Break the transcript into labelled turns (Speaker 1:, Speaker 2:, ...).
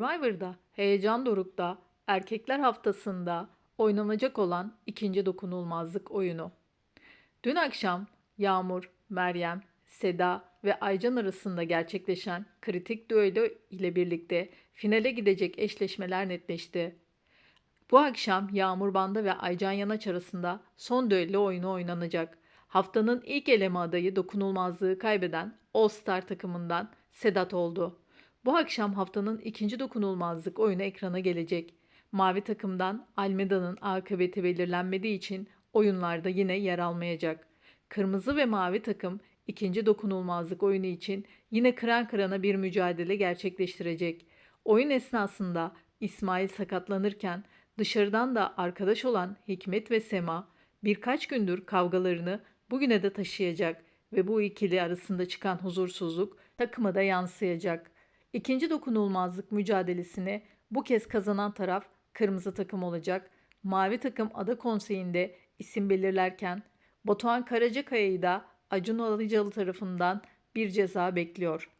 Speaker 1: Survivor'da heyecan dorukta erkekler haftasında oynanacak olan ikinci dokunulmazlık oyunu. Dün akşam Yağmur, Meryem, Seda ve Aycan arasında gerçekleşen kritik düello ile birlikte finale gidecek eşleşmeler netleşti. Bu akşam Yağmur Banda ve Aycan Yanaç arasında son düello oyunu oynanacak. Haftanın ilk eleme adayı dokunulmazlığı kaybeden All Star takımından Sedat oldu. Bu akşam haftanın ikinci dokunulmazlık oyunu ekrana gelecek. Mavi takımdan Almeda'nın akıbeti belirlenmediği için oyunlarda yine yer almayacak. Kırmızı ve mavi takım ikinci dokunulmazlık oyunu için yine kıran kırana bir mücadele gerçekleştirecek. Oyun esnasında İsmail sakatlanırken dışarıdan da arkadaş olan Hikmet ve Sema birkaç gündür kavgalarını bugüne de taşıyacak ve bu ikili arasında çıkan huzursuzluk takıma da yansıyacak. İkinci dokunulmazlık mücadelesini bu kez kazanan taraf kırmızı takım olacak. Mavi takım ada konseyinde isim belirlerken Batuhan Karacakaya'yı da Acun Ilıcalı tarafından bir ceza bekliyor.